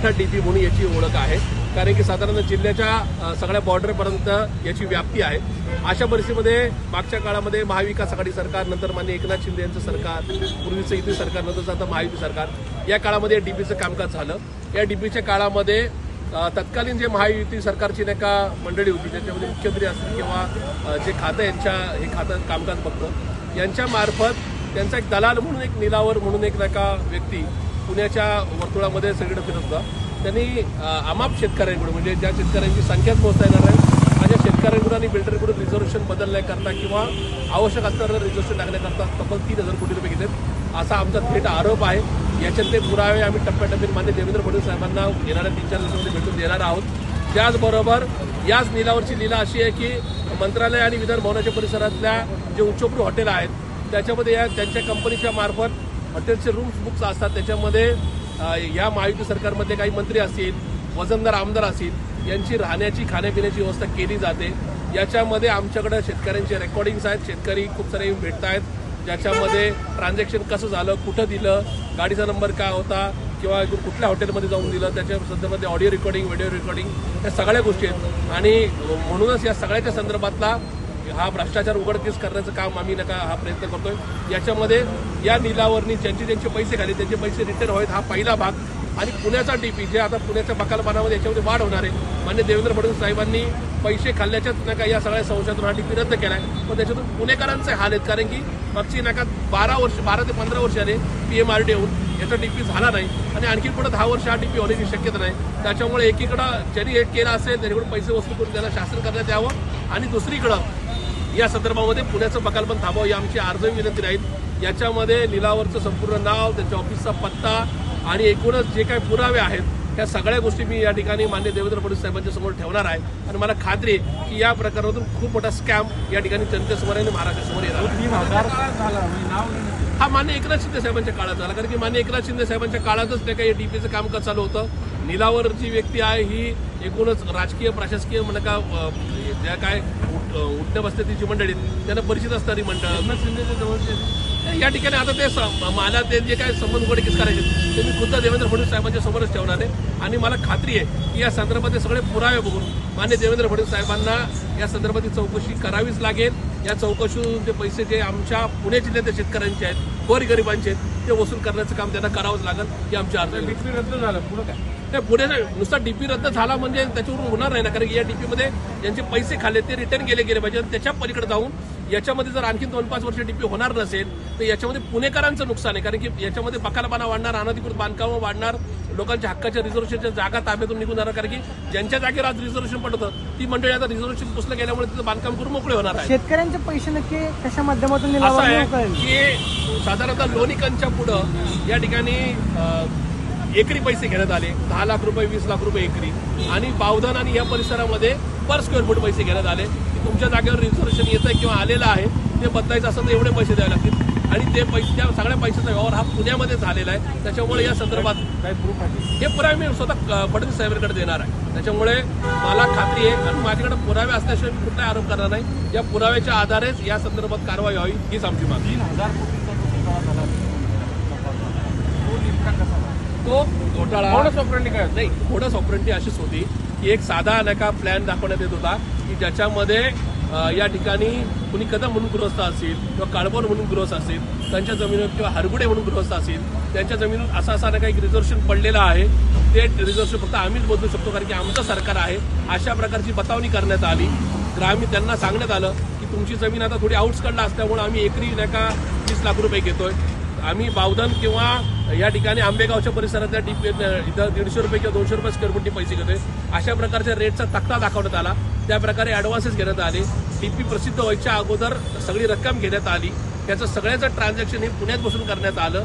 मोठा डीपी म्हणून याची ओळख आहे. कारण की साधारण जिल्ह्याच्या सगळ्या बॉर्डरपर्यंत याची व्याप्ती आहे. अशा परिस्थितीमध्ये मागच्या काळामध्ये महाविकास आघाडी सरकार नंतर मान्य एकनाथ शिंदे यांचं सरकार पूर्वीचं युती सरकार नंतरचं आता महायुती सरकार. या काळामध्ये डीपीचं कामकाज झालं. या डीपीच्या काळामध्ये तत्कालीन जे महायुती सरकारची नाही का मंडळी होती त्याच्यामध्ये मुख्यमंत्री असतील किंवा जे खातं यांच्या हे खातं कामकाज बघतं यांच्यामार्फत त्यांचा एक दलाल म्हणून एक निलावर म्हणून एक नाही का व्यक्ती पुण्याच्या वर्तुळामध्ये सगळीकडे फिरत होता. त्यांनी अमाप शेतकऱ्यांकडून म्हणजे ज्या शेतकऱ्यांची संख्याच पोहोचता येणार नाही माझ्या शेतकऱ्यांकडून आणि बिल्डरकडून रिझर्वेशन बदलण्याकरता किंवा आवश्यक असणारं रिझर्वेशन टाकण्याकरता तब्बल तीन हजार कोटी रुपये घेतात. असा आमचा थेट आरोप आहे. याच्यातले पुरावे आम्ही टप्प्याटप्प्यात मान्य देवेंद्र फडणवीस साहेबांना येणाऱ्या तीन चार दिवसामध्ये भेटून देणार आहोत. त्याचबरोबर याच लीलावरची लीला अशी आहे की मंत्रालय आणि विधानभवनाच्या परिसरातल्या जे उच्चप्रू हॉटेल आहेत त्याच्यामध्ये या त्यांच्या कंपनीच्या मार्फत हॉटेलचे रूम्स बुक्स असतात. त्याच्यामध्ये या महायुती सरकारमधले काही मंत्री असतील वजनदार आमदार असतील यांची राहण्याची खाण्यापिण्याची व्यवस्था केली जाते. याच्यामध्ये आमच्याकडे शेतकऱ्यांचे रेकॉर्डिंग्स आहेत. शेतकरी खूप सारे येऊन भेटत आहेत ज्याच्यामध्ये ट्रान्झॅक्शन कसं झालं कुठं दिलं गाडीचा नंबर काय होता किंवा इकडून कुठल्या हॉटेलमध्ये जाऊन दिलं त्याच्या संदर्भात ऑडिओ रेकॉर्डिंग व्हिडिओ रेकॉर्डिंग या सगळ्या गोष्टी आहेत. आणि म्हणूनच या सगळ्याच्या संदर्भातला हा भ्रष्टाचार उघडकीस करण्याचं काम आम्ही नका हा प्रयत्न करतोय. याच्यामध्ये या निलावरनी ज्यांचे ज्यांचे पैसे खाले त्यांचे पैसे रिटर्न व्हावेत हा पहिला भाग. आणि पुण्याचा डीपी जे आता पुण्याच्या बकालपणामध्ये याच्यामध्ये वाढ होणार आहे. मान्य देवेंद्र फडणवीस साहेबांनी पैसे खाल्ल्याच्याच नका या सगळ्या संशयातून हा डीपी रद्द केलाय. पण त्याच्यातून पुणेकरांचे हाल आहेत. कारण की मागची नका बारा वर्ष बारा ते पंधरा वर्ष आले डी येऊन याचा डीपी झाला नाही. आणि आणखी पुढे दहा वर्ष हा डीपी होण्याची शक्यता नाही. त्याच्यामुळे एकीकडं ज्यांनी हे केलं असेल त्यांच्याकडून पैसे वसूल करून त्याला शासन करण्यात यावं. आणि दुसरीकडं या संदर्भामध्ये पुण्याचं बकालपण थांबावं. ही आमची आर्जवी विनंती राहील. याच्यामध्ये लिलावरचं संपूर्ण नाव त्यांच्या ऑफिसचा पत्ता आणि एकूणच जे काही पुरावे आहेत त्या सगळ्या गोष्टी मी या ठिकाणी मान्य देवेंद्र फडणवीस साहेबांच्या समोर ठेवणार आहे. आणि मला खात्री आहे की या प्रकारातून खूप मोठा स्कॅम या ठिकाणी जनतेसमोर आणि महाराष्ट्रासमोर येणार हा मान्य एकनाथ शिंदे साहेबांच्या काळात झाला कारण की मान्य एकनाथ शिंदे साहेबांच्या काळातच ते काही डीपीचं काम कसं चालू होतं. निलावर जी व्यक्ती आहे ही एकूणच राजकीय प्रशासकीय म्हणजे का काय उठण्या बसते जी मंडळी त्यांना परिचित असणारी मंडळ. एकनाथ शिंदेच्या जवळचे. या ठिकाणी आता ते मला ते जे काय संबंध उघडकीस करायचे ते मी खुद्द देवेंद्र फडणवीस साहेबांच्या समोरच ठेवणार आहे. आणि मला खात्री आहे की या संदर्भात हे सगळे पुरावे बघून मान्य देवेंद्र फडणवीस साहेबांना या संदर्भात ही चौकशी करावीच लागेल. या चौकशीतून जे पैसे जे आमच्या पुणे जिल्ह्यातल्या शेतकऱ्यांचे आहेत गोरगरिबांचे आहेत ते वसूल करण्याचं काम त्यांना करावंच लागेल ही आमची अर्ज. डिग्री रद्द झालं पुढं काय? नाही पुढे नुसता डीपी रद्द झाला म्हणजे त्याच्यावरून होणार नाही ना कारण की या डीपी मध्ये ज्यांचे पैसे खाल्ले ते रिटर्न केले गेले पाहिजे त्याच्या पलीकडे जाऊन याच्यामध्ये जर आणखी दोन पाच वर्ष डीपी होणार नसेल तर याच्यामध्ये पुणेकरांचं नुकसान आहे. कारण की याच्यामध्ये बकालपाना वाढणार अनधिकृत बांधकामं वाढणार लोकांच्या हक्काच्या रिझर्वेशनच्या जागा ताब्यातून निघून जाणार. कारण की ज्यांच्या जागेवर आज रिझर्वेशन पडतं ती मंडळी आता रिझर्वेशन पुसलं गेल्यामुळे तिथं बांधकाम करून मोकळे होणार आहे. शेतकऱ्यांचे पैसे नक्की कशा माध्यमातून असं आहे की साधारणतः लोणीकांच्या पुढं या ठिकाणी एकरी पैसे घेण्यात आले. दहा लाख रुपये वीस लाख रुपये एकरी. आणि बावधन आणि या परिसरामध्ये पर स्क्वेअर फूट पैसे घेण्यात आले. की तुमच्या जागेवर रिझर्वेशन येतं आहे किंवा आलेलं आहे ते बदलायचं असेल तर एवढे पैसे द्यावे लागतील. आणि ते पैसे त्या सगळ्या पैशाचा व्यवहार हा पुण्यामध्ये झालेला आहे. त्याच्यामुळे या संदर्भात काय प्रूफ आहे? हे पुरावे मी स्वतः फडणवीस साहेबांकडे देणार आहे. त्याच्यामुळे मला खात्री आहे कारण माझ्याकडे पुरावे असल्याशिवाय मी कुठलाही आरोप करणार नाही. या पुराव्याच्या आधारेच या संदर्भात कारवाई व्हावी हीच आमची मागणी तो घोटाळा नाही थोडं ऑपरेंटी अशीच होती की एक साधा नका प्लॅन दाखवण्यात येत होता की ज्याच्यामध्ये या ठिकाणी कुणी कदम म्हणून गृहस्थ असेल किंवा काळबोन म्हणून गृहस्थ असतील त्यांच्या जमिनीवर किंवा हरगुडे म्हणून गृहस्थ असेल त्यांच्या जमिनीवर असा असा नका एक रिझर्वेशन पडलेलं आहे. ते रिझर्वेशन फक्त आम्हीच बदलू शकतो कारण की आमचं सरकार आहे. अशा प्रकारची बतावणी करण्यात आली. ग्रामीण त्यांना सांगण्यात आलं की तुमची जमीन आता थोडी आउटस्कडला असल्यामुळे आम्ही एकरी नका वीस लाख रुपये घेतोय. आम्ही बावधन किंवा या ठिकाणी आंबेगावच्या परिसरातल्या डीपी इथं दीडशे रुपये किंवा दोनशे रुपये स्क्वेअर फुटची पैसे घेतोय. अशा प्रकारच्या रेटचा तक्ता दाखवण्यात आला. त्या प्रकारे ॲडव्हान्सेस घेण्यात आले. डीपी प्रसिद्ध व्हायच्या अगोदर सगळी रक्कम घेण्यात आली. त्याचं सगळ्याचं ट्रान्झॅक्शन हे पुण्यात बसून करण्यात आलं.